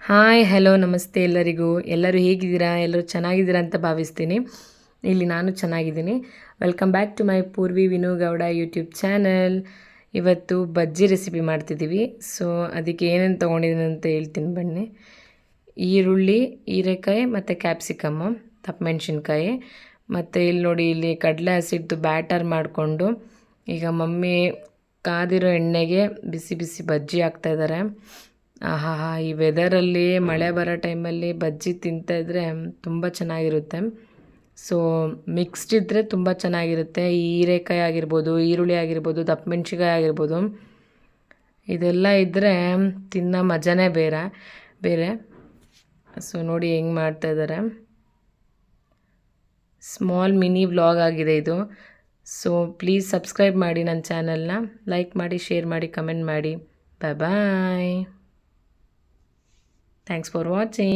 Hi, hello, ನಮಸ್ತೆ ಎಲ್ಲರಿಗೂ. ಎಲ್ಲರೂ ಹೇಗಿದ್ದೀರಾ? ಎಲ್ಲರೂ ಚೆನ್ನಾಗಿದ್ದೀರಾ ಅಂತ ಭಾವಿಸ್ತೀನಿ. ಇಲ್ಲಿ ನಾನು ಚೆನ್ನಾಗಿದ್ದೀನಿ. Welcome back to my Poorvi Vinu Gowda YouTube channel ಇವತ್ತು ಬಜ್ಜಿ ರೆಸಿಪಿ ಮಾಡ್ತಿದ್ದೀವಿ. ಸೊ ಅದಕ್ಕೆ ಏನೇನು ತೊಗೊಂಡಿದ್ದೀನಿ ಅಂತ ಹೇಳ್ತೀನಿ ಬನ್ನಿ. ಈರುಳ್ಳಿ, ಹೀರೆಕಾಯಿ ಮತ್ತು ಕ್ಯಾಪ್ಸಿಕಮ್ಮು ತಪ್ಪು ಮೆಣಸಿನ್ಕಾಯಿ. ಮತ್ತು ಇಲ್ಲಿ ನೋಡಿ, ಇಲ್ಲಿ ಕಡಲೆ ಹಸಿಟ್ಟು ಬ್ಯಾಟರ್ ಮಾಡಿಕೊಂಡು ಈಗ ಮಮ್ಮಿ ಕಾದಿರೋ ಎಣ್ಣೆಗೆ ಬಿಸಿ ಬಿಸಿ ಬಜ್ಜಿ ಹಾಕ್ತಾಯಿದ್ದಾರೆ ಆಹಾ, ಈ ವೆದರಲ್ಲಿ ಮಳೆ ಬರೋ ಟೈಮಲ್ಲಿ ಬಜ್ಜಿ ತಿಂತಾಯಿದ್ರೆ ತುಂಬ ಚೆನ್ನಾಗಿರುತ್ತೆ. ಸೊ ಮಿಕ್ಸ್ಡ್ ಇದ್ದರೆ ತುಂಬ ಚೆನ್ನಾಗಿರುತ್ತೆ. ಹೀರೆಕಾಯಿ ಆಗಿರ್ಬೋದು, ಈರುಳ್ಳಿ ಆಗಿರ್ಬೋದು ದಪ್ಪ ಮೆಣಸಿಕಾಯಿ ಆಗಿರ್ಬೋದು. ಇದೆಲ್ಲ ಇದ್ದರೆ ತಿನ್ನೋ ಮಜಾನೇ ಬೇರೆ ಬೇರೆ. ಸೊ ನೋಡಿ ಹೆಂಗೆ ಮಾಡ್ತಾಯಿದ್ದಾರೆ ಸ್ಮಾಲ್ ಮಿನಿ ವ್ಲಾಗ್ ಆಗಿದೆ ಇದು. ಸೊ ಪ್ಲೀಸ್ ಸಬ್ಸ್ಕ್ರೈಬ್ ಮಾಡಿ ನನ್ನ ಚಾನಲ್ನ ಲೈಕ್ ಮಾಡಿ ಶೇರ್ ಮಾಡಿ ಕಮೆಂಟ್ ಮಾಡಿ. Bye bye thanks for watching